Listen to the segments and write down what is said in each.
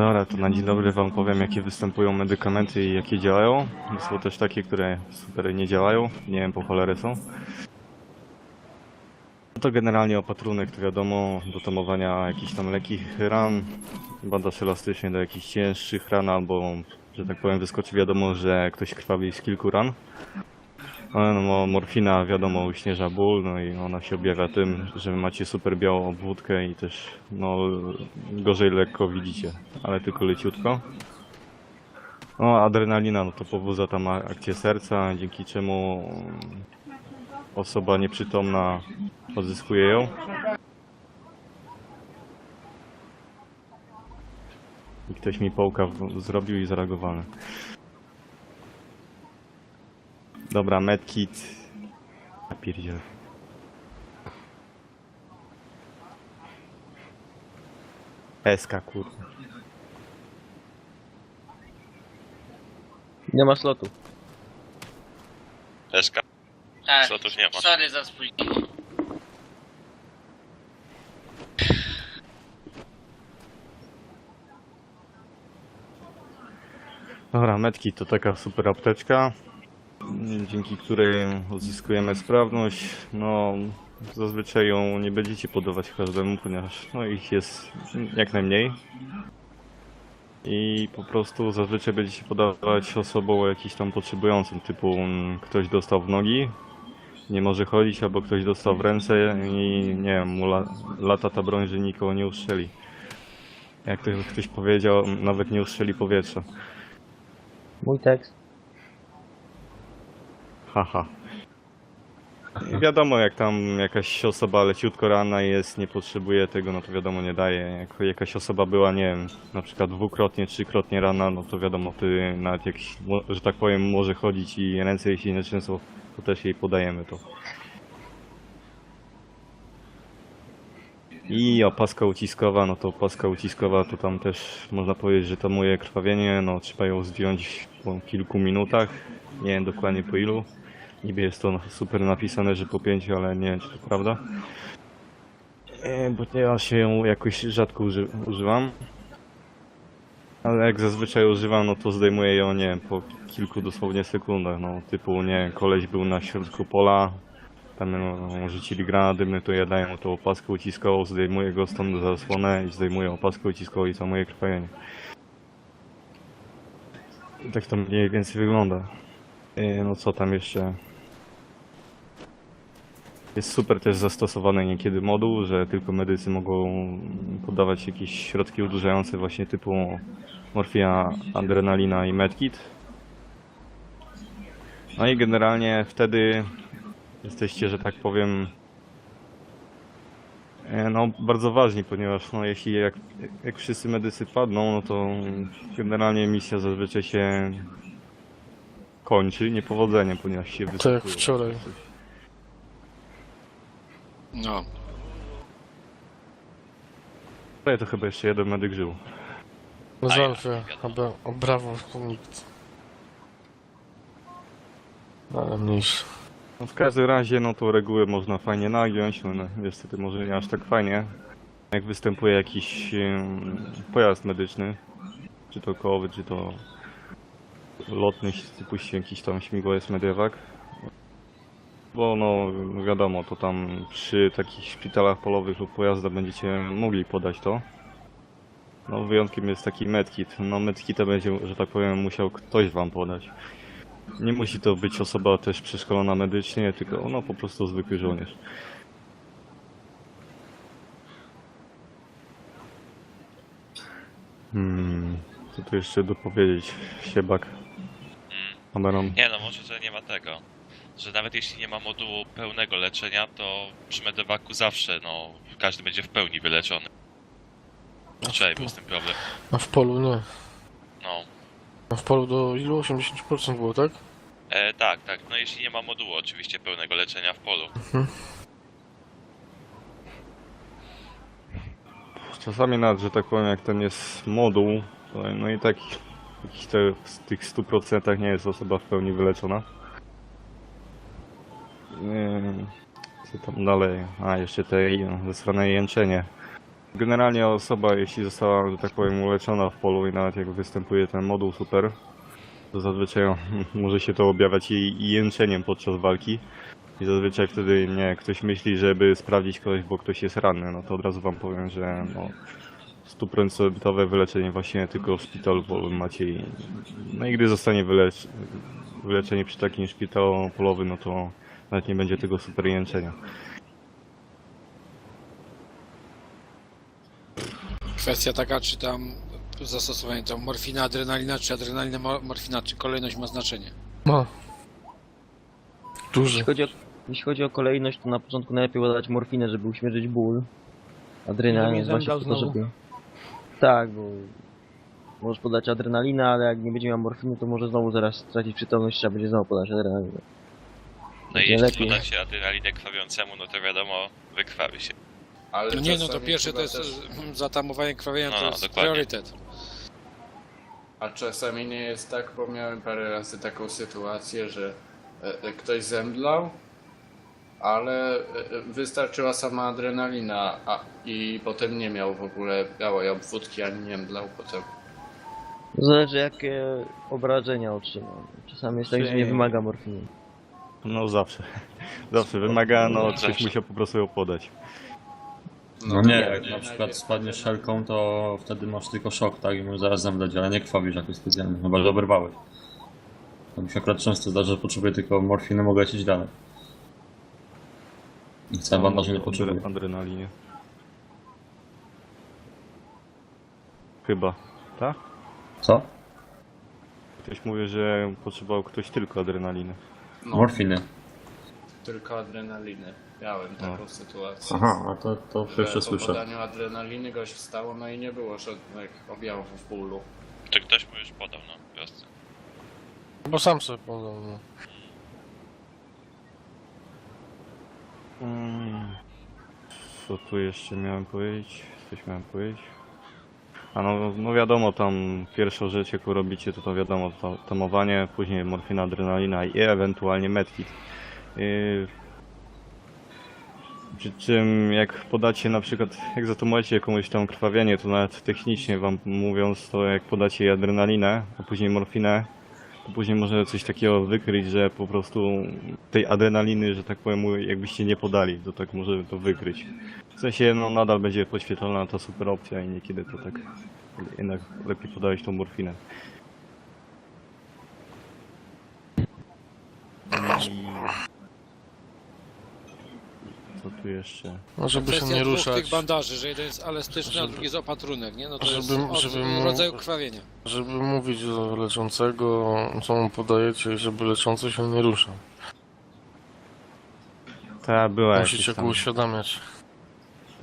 Dobra, to na dzień dobry wam powiem jakie występują medykamenty i jakie działają. Są też takie, które super nie działają. Nie wiem po cholerę są. To generalnie opatrunek to wiadomo do tamowania jakichś tam lekkich ran, bandaż elastyczny do jakichś cięższych ran albo, że tak powiem, wyskoczy wiadomo, że ktoś krwawi z kilku ran. Ale no, mo- morfina wiadomo uśmierza ból, no i ona się objawia tym, że macie super białą obwódkę i też no gorzej lekko widzicie, ale tylko leciutko. No adrenalina no to pobudza tam akcję serca, dzięki czemu osoba nieprzytomna odzyskuje ją. I ktoś mi połka zrobił i zareagowany. Dobra, medkit. Ja pierdzielę. SK kurwa. Nie ma slotu. SK. Tak, Slotów nie ma. sorry za spóźnienie. Dobra, medkit to taka super apteczka, dzięki której uzyskujemy sprawność. No, zazwyczaj ją nie będziecie podawać każdemu, ponieważ no, ich jest jak najmniej. I po prostu zazwyczaj będziecie podawać osobom jakiś tam potrzebującym, typu mm, ktoś dostał w nogi, nie może chodzić, albo ktoś dostał w ręce i nie wiem, mu la, lata ta broń, że nikogo nie ustrzeli. Jak to ktoś powiedział, nawet nie ustrzeli powietrza. Mój tekst. Haha. Wiadomo, jak tam jakaś osoba leciutko rana jest, nie potrzebuje tego, no to wiadomo, nie daje. Jak jakaś osoba była, nie wiem, na przykład dwukrotnie, trzykrotnie rana, no to wiadomo, ty nawet jak, że tak powiem, może chodzić i ręce jej się nie trzęsą, to też jej podajemy to. I opaska uciskowa, no to opaska uciskowa to tam też można powiedzieć, że to moje krwawienie, no trzeba ją zdjąć po kilku minutach, nie wiem dokładnie po ilu. Niby jest to super napisane, że po pięciu, ale nie wiem czy to prawda. E, Bo ja się ją jakoś rzadko uży używam. Ale jak zazwyczaj używam, no to zdejmuję ją, nie po kilku dosłownie sekundach, no typu, nie koleś był na środku pola, tam no, rzucili granat dymny, to ja daję mu tą opaskę uciskową, zdejmuję go stąd za zasłonę i zdejmuję opaskę uciskową i moje krwawienie. I tak to mniej więcej wygląda. E, No co tam jeszcze? Jest super też zastosowany niekiedy moduł, że tylko medycy mogą podawać jakieś środki udurzające właśnie typu morfina, adrenalina i medkit. No i generalnie wtedy jesteście, że tak powiem, e, no bardzo ważni, ponieważ no jeśli jak, jak wszyscy medycy padną, no to generalnie misja zazwyczaj się kończy niepowodzeniem, ponieważ się Tak jak wysypuje. wczoraj. No. Wczoraj to chyba jeszcze jeden medyk żył. Na A ja, Zalfie, wiadomo. aby, o brawo, nikt. Ale mniejszy. No w każdym razie, no to regułę można fajnie nagiąć, no, no niestety może nie aż tak fajnie. Jak występuje jakiś em, pojazd medyczny, czy to kołowy, czy to lotny, typu jakiś tam śmigłowiec mediewak. Bo no wiadomo, to tam przy takich szpitalach polowych lub pojazdach będziecie mogli podać to. No wyjątkiem jest taki medkit. No medkita będzie, że tak powiem, musiał ktoś wam podać. Nie musi to być osoba też przeszkolona medycznie, tylko no po prostu zwykły żołnierz. Hmm, co tu jeszcze dopowiedzieć? Siebak. Kamerą. Nie no, może, że nie ma tego. Że nawet jeśli nie ma modułu pełnego leczenia, to przy medewaku zawsze, no, każdy będzie w pełni wyleczony. Wczoraj był z tym problem. A w polu nie. No. A w polu do ilu? 80% było, tak? E, tak, tak, no jeśli nie ma modułu oczywiście pełnego leczenia w polu. Czasami nawet, że tak powiem, jak ten jest moduł, to no i tak w tych 100% nie jest osoba w pełni wyleczona. Wiem, co tam dalej? A, jeszcze te ze strony jęczenie. Generalnie osoba, jeśli została, że tak powiem, uleczona w polu i nawet jak występuje ten moduł super, to zazwyczaj może się to objawiać i jęczeniem podczas walki. I zazwyczaj wtedy nie, ktoś myśli, żeby sprawdzić kogoś, bo ktoś jest ranny, no to od razu wam powiem, że no, stuprocentowe wyleczenie właśnie tylko w szpitalu polowym macie i no i gdy zostanie wylecz, wyleczenie przy takim szpitalu polowym, no to nawet nie będzie tego super jęczenia. Kwestia taka, czy tam zastosowanie tam morfina, adrenalina, czy adrenalina, mo- morfina, czy kolejność ma znaczenie. Ma. Duży. Jeśli chodzi, o, jeśli chodzi o kolejność, to na początku najlepiej podać morfinę, żeby uśmierzyć ból. Adrenalina jest właśnie po to, żeby... Tak, bo możesz podać adrenalinę, ale jak nie będzie miał morfiny, to może znowu zaraz stracić przytomność, trzeba będzie znowu podać adrenalinę. No i Nie jeśli lepiej. poda się adrenalinę krwawiącemu, no to wiadomo, wykrwawi się. Ale Nie, no to czasami pierwsze to chyba jest też- mm, zatamowanie krwawienia, No, to no, jest dokładnie. priorytet. A czasami nie jest tak, bo miałem parę razy taką sytuację, że e, e, ktoś zemdlał, ale e, e, wystarczyła sama adrenalina a, i potem nie miał w ogóle białej obwódki, ani nie mdlał potem. Zależy jakie obrażenia otrzymał. Czasami jest tak, że nie wymaga morfiny. No zawsze. Zawsze wymaga, no ktoś musiał po prostu ją podać. No to nie, jak na przykład spadniesz szelką, to wtedy masz tylko szok, tak? I możesz zaraz zemdleć, ale nie krwawisz jakoś specjalnie, chyba że oberwałeś. To mi się akurat często zdarza, że potrzebuję tylko morfiny, mogę lecieć dalej. I całe bandaże nie potrzebuję. Adrenalinie. Chyba. Tak? Co? Ktoś mówi, że potrzebował ktoś tylko adrenaliny. No, Morfiny. tylko adrenaliny. Miałem taką sytuację. Aha, a to, to że pierwsze po słyszę. podaniu adrenaliny gość wstało, no i nie było żadnych objawów bólu. To ktoś mu już podał, no, po prostu. Bo sam sobie podał, no. Mm. Co tu jeszcze miałem powiedzieć? Coś miałem powiedzieć? A no, no wiadomo, tam pierwszą rzecz jaką robicie to to wiadomo, to tamowanie, później morfina, adrenalina i ewentualnie medkit. Yy, przy czym jak podacie na przykład, jak zatamujecie komuś tam krwawienie, to nawet technicznie wam mówiąc, to jak podacie jej adrenalinę, a później morfinę, to później może coś takiego wykryć, że po prostu tej adrenaliny, że tak powiem, jakbyście nie podali, to tak może to wykryć. W sensie, no nadal będzie podświetlona ta super opcja i niekiedy to tak jednak lepiej podałeś tą morfinę. Co tu jeszcze? No żeby się Kwestia nie dwóch ruszać, tych bandaży, że jeden jest elastyczny, a Żeby- drugi jest opatrunek, nie? No to jest żeby- od żeby mu- rodzaju krwawienia. żeby mówić do leczącego, co mu podajecie, i żeby leczący się nie ruszał. Ta była jakaś Musicie tam, go uświadamiać.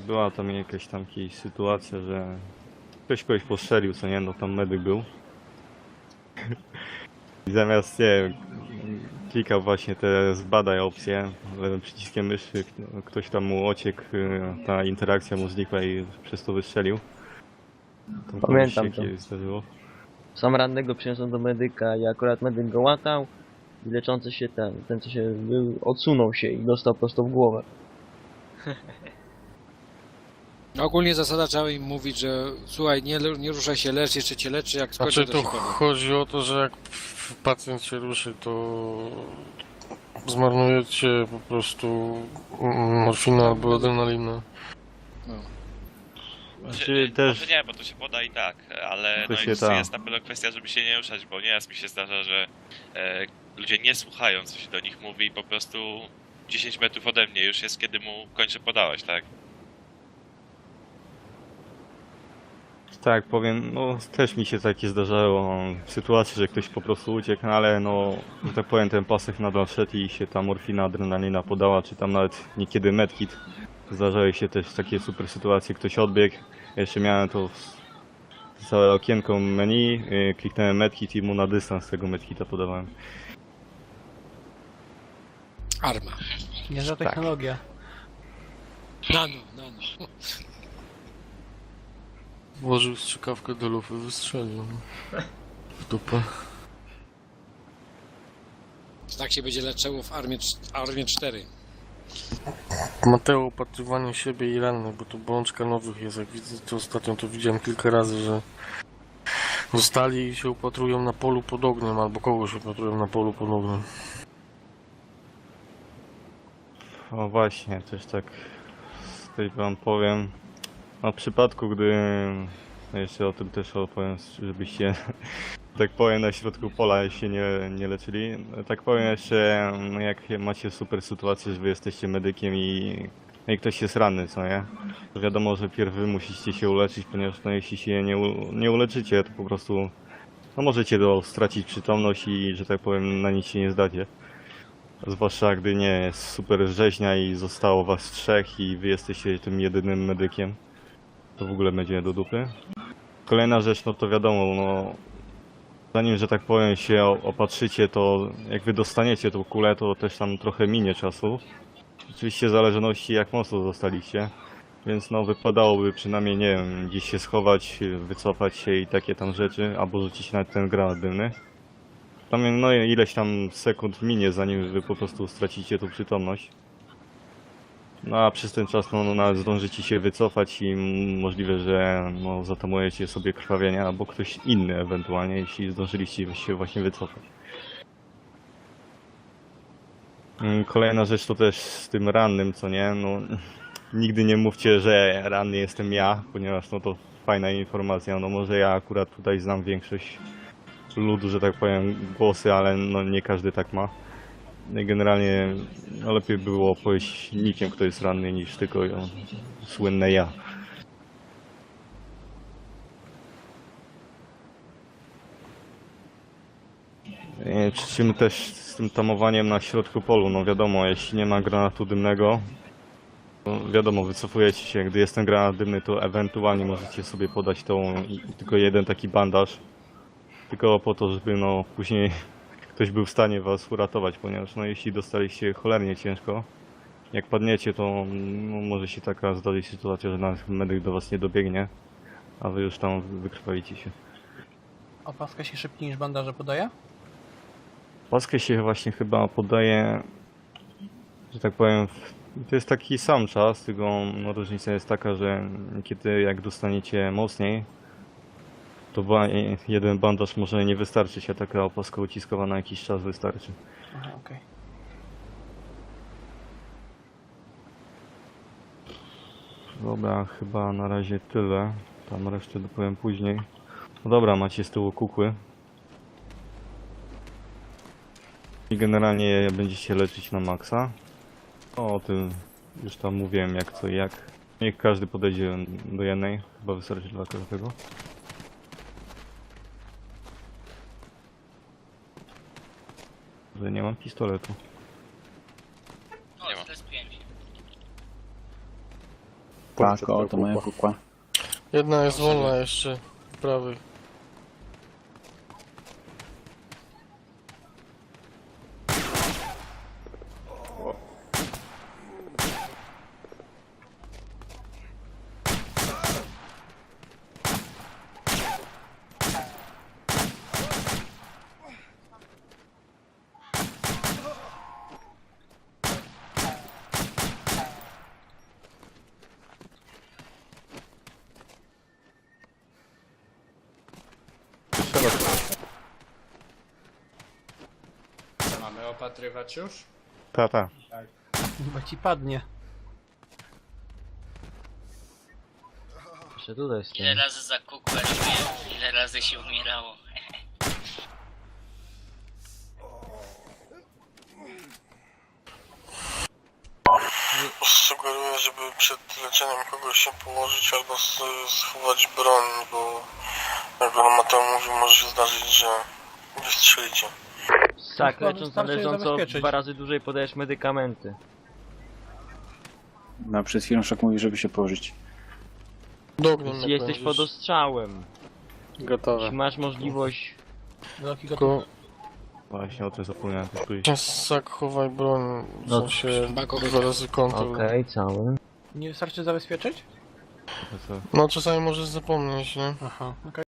Była tam jakaś tam jakaś sytuacja, że ktoś kogoś postrzelił, co nie, no tam medyk był. I zamiast, nie wiem, klikał właśnie te zbadaj opcje lewym przyciskiem myszy, ktoś tam mu ociekł, y, ta interakcja mu znikła i przez to wystrzelił. Tam Pamiętam się to. zdarzyło. Sam rannego przyniosłem do medyka i akurat medyk go łatał i leczący się ten, ten co się był, odsunął się i dostał prosto w głowę. Ogólnie zasada trzeba im mówić, że słuchaj, nie, nie ruszaj się, lecz, jeszcze cię leczy, jak skończę, Znaczy to chodzi o to, że jak pacjent się ruszy, to zmarnujecie po prostu morfinę albo adrenalinę. Znaczy No, też- Może nie, bo to się poda i tak, ale To no się jest, da. jest na pewno kwestia, żeby się nie ruszać, bo nieraz mi się zdarza, że e, ludzie nie słuchają, co się do nich mówi i po prostu 10 metrów ode mnie już jest, kiedy mu kończę podawać, tak? Tak, powiem, no też mi się takie zdarzało sytuacje, że ktoś po prostu uciekł, no ale no, że tak powiem, ten pasek nadal szedł i się ta morfina, adrenalina podała, czy tam nawet niekiedy medkit. Zdarzały się też takie super sytuacje, ktoś odbiegł, jeszcze miałem to w- całe okienko menu, yy, kliknąłem medkit i mu na dystans tego medkita podawałem. Arma. Niezła Tak. technologia. Nano, nano. Włożył strzykawkę do lufy, wystrzelił. W dupę. Tak się będzie leczyło w armii, armii 4. Mateo, upatrywanie siebie i rannych, bo tu bączka nowych jest. Jak widzę, to ostatnio to widziałem kilka razy, że zostali i się upatrują na polu pod ogniem, albo kogoś upatrują na polu pod ogniem. O właśnie, też tak tutaj wam powiem. No w przypadku, gdy jeszcze o tym też opowiem, żebyście tak powiem na środku pola się nie, nie leczyli. Tak powiem jeszcze, jak macie super sytuację, że wy jesteście medykiem i, i ktoś jest ranny, co nie? To wiadomo, że pierw wy musicie się uleczyć, ponieważ no jeśli się nie, nie uleczycie, to po prostu no możecie do, stracić przytomność i, że tak powiem, na nic się nie zdacie. Zwłaszcza gdy nie jest super rzeźnia i zostało was trzech i wy jesteście tym jedynym medykiem. To w ogóle będzie do dupy. Kolejna rzecz, no to wiadomo, no... Zanim, że tak powiem, się opatrzycie, to jak wy dostaniecie tą kulę, to też tam trochę minie czasu. Oczywiście w zależności jak mocno zostaliście. Więc no wypadałoby przynajmniej, nie wiem, gdzieś się schować, wycofać się i takie tam rzeczy, albo rzucić nawet ten granat dymny. Tam no ileś tam sekund minie, zanim wy po prostu stracicie tą przytomność. No a przez ten czas no, no zdążycie się wycofać i możliwe, że no, zatamujecie sobie krwawienie albo ktoś inny ewentualnie, jeśli zdążyliście się właśnie wycofać. Mm, Kolejna rzecz to też z tym rannym, co nie, no nigdy nie mówcie, że ranny jestem ja, ponieważ no to fajna informacja, no może ja akurat tutaj znam większość ludu, że tak powiem, głosy, ale no nie każdy tak ma. Generalnie lepiej było powiedzieć nikiem, kto jest ranny, niż tylko ją, słynne ja. E, Przy czym też z tym tamowaniem na środku polu, no wiadomo, jeśli nie ma granatu dymnego, wiadomo, wycofujecie się. Gdy jest ten granat dymny, to ewentualnie możecie sobie podać tą tylko jeden taki bandaż. Tylko po to, żeby no później ktoś był w stanie was uratować, ponieważ no jeśli dostaliście cholernie ciężko, jak padniecie, to no, może się taka zdarzyć sytuacja, że nawet medyk do was nie dobiegnie, a wy już tam wykrwawicie się. Opaska się szybciej niż bandaże podaje? Paskę się właśnie chyba podaje, że tak powiem, w- to jest taki sam czas, tylko no, różnica jest taka, że kiedy jak dostaniecie mocniej, to ba jeden bandaż może nie wystarczyć, a taka opaska uciskowa na jakiś czas wystarczy. Aha, okej. Dobra, chyba na razie tyle. Tam resztę dopowiem później. No dobra, macie z tyłu kukły. I generalnie będziecie leczyć na maksa. No, o tym już tam mówiłem jak co i jak. Niech każdy podejdzie do jednej. Chyba wystarczy dla każdego. Że nie mam pistoletu. Nie ma. Tak, o, to moja kukła. Jedna jest wolna jeszcze, Co mamy opatrywać już? Ta, ta. Chyba ci padnie. Jeszcze tutaj Ile razy za kukłę robiłem, ile razy się umierało. Sugeruję, żeby przed leczeniem kogoś się położyć albo s- schować broń, bo jak on Mateo mówił, może się zdarzyć, że wystrzelicie. Tak, lecząc je należąco zabezpieczyć. dwa razy dłużej podajesz medykamenty. No, przed chwilą szok mówi, żeby się położyć. Do ognia mnie Jesteś będziesz. pod ostrzałem. Gotowe. Jeśli masz możliwość Bloki Tylko gotowe. Właśnie o tym zapomniałem też powiedzieć. sak chowaj broń, w No, sensie dwa razy kontrol. Okej, cały. Nie wystarczy zabezpieczyć? No czasami możesz zapomnieć, nie? Aha, okej.